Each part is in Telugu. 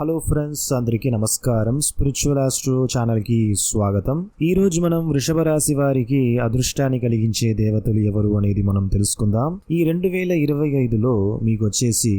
హలో ఫ్రెండ్స్ అందరికీ నమస్కారం. స్పిరిచువల్ ఆస్ట్రో ఛానల్కి స్వాగతం. ఈ రోజు మనం వృషభ రాశి వారికి అదృష్టాన్ని కలిగించే దేవతలు ఎవరు అనేది మనం తెలుసుకుందాం. ఈ రెండు వేల ఇరవై ఐదులో మీకు వచ్చేసి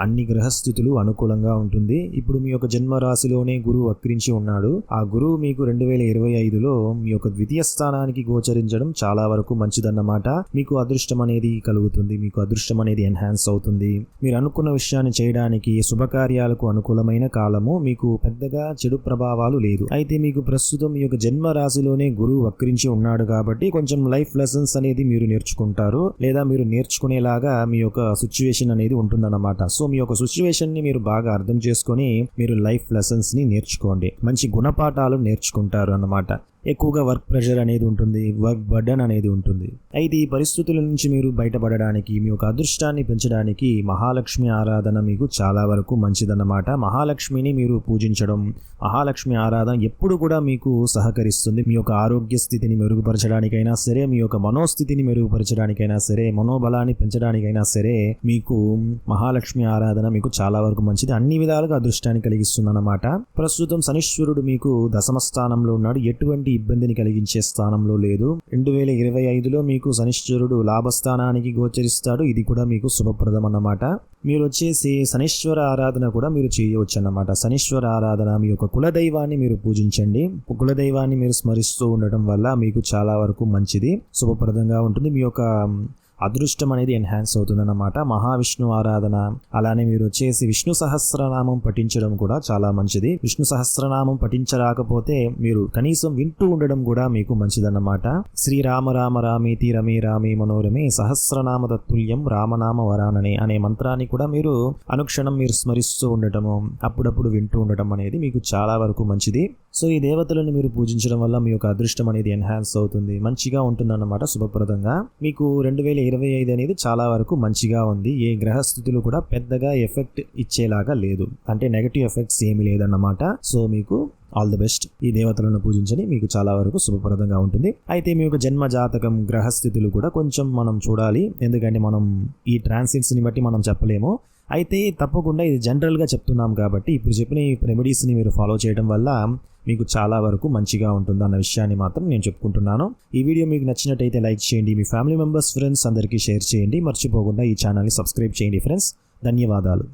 అన్ని గ్రహస్థితులు అనుకూలంగా ఉంటుంది. ఇప్పుడు మీ యొక్క జన్మ రాశిలోనే గురువు వక్రించి ఉన్నాడు. ఆ గురువు మీకు రెండు వేల ఇరవై ఐదులో మీ యొక్క ద్వితీయ స్థానానికి గోచరించడం చాలా వరకు మంచిదన్నమాట. మీకు అదృష్టం అనేది కలుగుతుంది. మీకు అదృష్టం అనేది ఎన్హాన్స్ అవుతుంది. మీరు అనుకున్న విషయాన్ని చేయడానికి శుభకార్యాలకు అనుకూలమైన కాలము. మీకు పెద్దగా చెడు ప్రభావాలు లేదు. అయితే మీకు ప్రస్తుతం మీ యొక్క జన్మ రాశిలోనే గురువు వక్రించి ఉన్నాడు కాబట్టి కొంచెం లైఫ్ లెసన్స్ అనేది మీరు నేర్చుకుంటారు. లేదా మీరు నేర్చుకునేలాగా మీ యొక్క సిచ్యువేషన్ అనేది ఉంటుందన్నమాట. సో మీ యొక్క సిచ్యువేషన్ని మీరు బాగా అర్థం చేసుకొని మీరు లైఫ్ లెసన్స్ని నేర్చుకోండి. మంచి గుణపాఠాలు నేర్చుకుంటారు అన్నమాట. ఎక్కువగా వర్క్ ప్రెషర్ అనేది ఉంటుంది వర్క్ బర్డన్ అనేది ఉంటుంది. అయితే ఈ పరిస్థితుల నుంచి మీరు బయటపడడానికి మీ యొక్క అదృష్టాన్ని పెంచడానికి మహాలక్ష్మి ఆరాధన మీకు చాలా వరకు మంచిదన్నమాట. మహాలక్ష్మిని మీరు పూజించడం మహాలక్ష్మి ఆరాధన ఎప్పుడు కూడా మీకు సహకరిస్తుంది. మీ యొక్క ఆరోగ్య స్థితిని మెరుగుపరచడానికైనా సరే మీ యొక్క మనోస్థితిని మెరుగుపరచడానికైనా సరే మనోబలాన్ని పెంచడానికైనా సరే మీకు మహాలక్ష్మి ఆరాధన మీకు చాలా వరకు మంచిది. అన్ని విధాలుగా అదృష్టాన్ని కలిగిస్తుంది అన్నమాట ప్రస్తుతం శనీశ్వరుడు మీకు దశమ స్థానంలో ఉన్నాడు. ఎటువంటి ఇబ్బందిని కలిగించే స్థానంలో లేదు. రెండు వేల ఇరవై ఐదులో మీకు శనిశ్వరుడు లాభస్థానానికి గోచరిస్తాడు. ఇది కూడా మీకు శుభప్రదం అన్నమాట. మీరు వచ్చేసి శనీశ్వర ఆరాధన కూడా మీరు చేయవచ్చు అన్నమాట శనీశ్వర ఆరాధన మీ యొక్క కులదైవాన్ని మీరు పూజించండి. కులదైవాన్ని మీరు స్మరిస్తూ ఉండటం వల్ల మీకు చాలా వరకు మంచిది. శుభప్రదంగా ఉంటుంది. మీ యొక్క అదృష్టం అనేది ఎన్హాన్స్ అవుతుందన్నమాట. మహావిష్ణు ఆరాధన అలానే మీరు వచ్చేసి విష్ణు సహస్రనామం పఠించడం కూడా చాలా మంచిది. విష్ణు సహస్రనామం పఠించరాకపోతే మీరు కనీసం వింటూ ఉండడం కూడా మీకు మంచిదన్నమాట. శ్రీరామ రామ రామేతి రమే రామే మనోరమే సహస్రనామ తత్తుల్యం రామనామ వరాననే అనే మంత్రాన్ని కూడా మీరు అనుక్షణం మీరు స్మరిస్తూ ఉండటము అప్పుడప్పుడు వింటూ ఉండటం అనేది మీకు చాలా వరకు మంచిది. సో ఈ దేవతలను మీరు పూజించడం వల్ల మీ యొక్క అదృష్టం అనేది ఎన్హాన్స్ అవుతుంది. మంచిగా ఉంటుందన్నమాట శుభప్రదంగా. మీకు రెండు వేల ఇరవై ఐదు అనేది చాలా వరకు మంచిగా ఉంది. ఏ గ్రహస్థితులు కూడా పెద్దగా ఎఫెక్ట్ ఇచ్చేలాగా లేదు. అంటే నెగటివ్ ఎఫెక్ట్స్ ఏమీ లేదన్నమాట. సో మీకు ఆల్ ది బెస్ట్. ఈ దేవతలను పూజించని మీకు చాలా వరకు శుభప్రదంగా ఉంటుంది. అయితే మీ యొక్క జన్మ జాతకం గ్రహస్థితులు కూడా కొంచెం మనం చూడాలి. ఎందుకంటే మనం ఈ ట్రాన్సిట్స్ని బట్టి మనం చెప్పలేము. అయితే తప్పకుండా ఇది జనరల్గా చెప్తున్నాం కాబట్టి ఇప్పుడు చెప్పిన ఈ రెమెడీస్ని మీరు ఫాలో చేయడం వల్ల మీకు చాలా వరకు మంచిగా ఉంటుంది అన్న విషయాన్ని మాత్రం నేను చెప్పుకుంటున్నాను. ఈ వీడియో మీకు నచ్చినట్టయితే లైక్ చేయండి. మీ ఫ్యామిలీ మెంబర్స్ ఫ్రెండ్స్ అందరికీ షేర్ చేయండి. మర్చిపోకుండా ఈ ఛానల్ని సబ్స్క్రైబ్ చేయండి ఫ్రెండ్స్. ధన్యవాదాలు.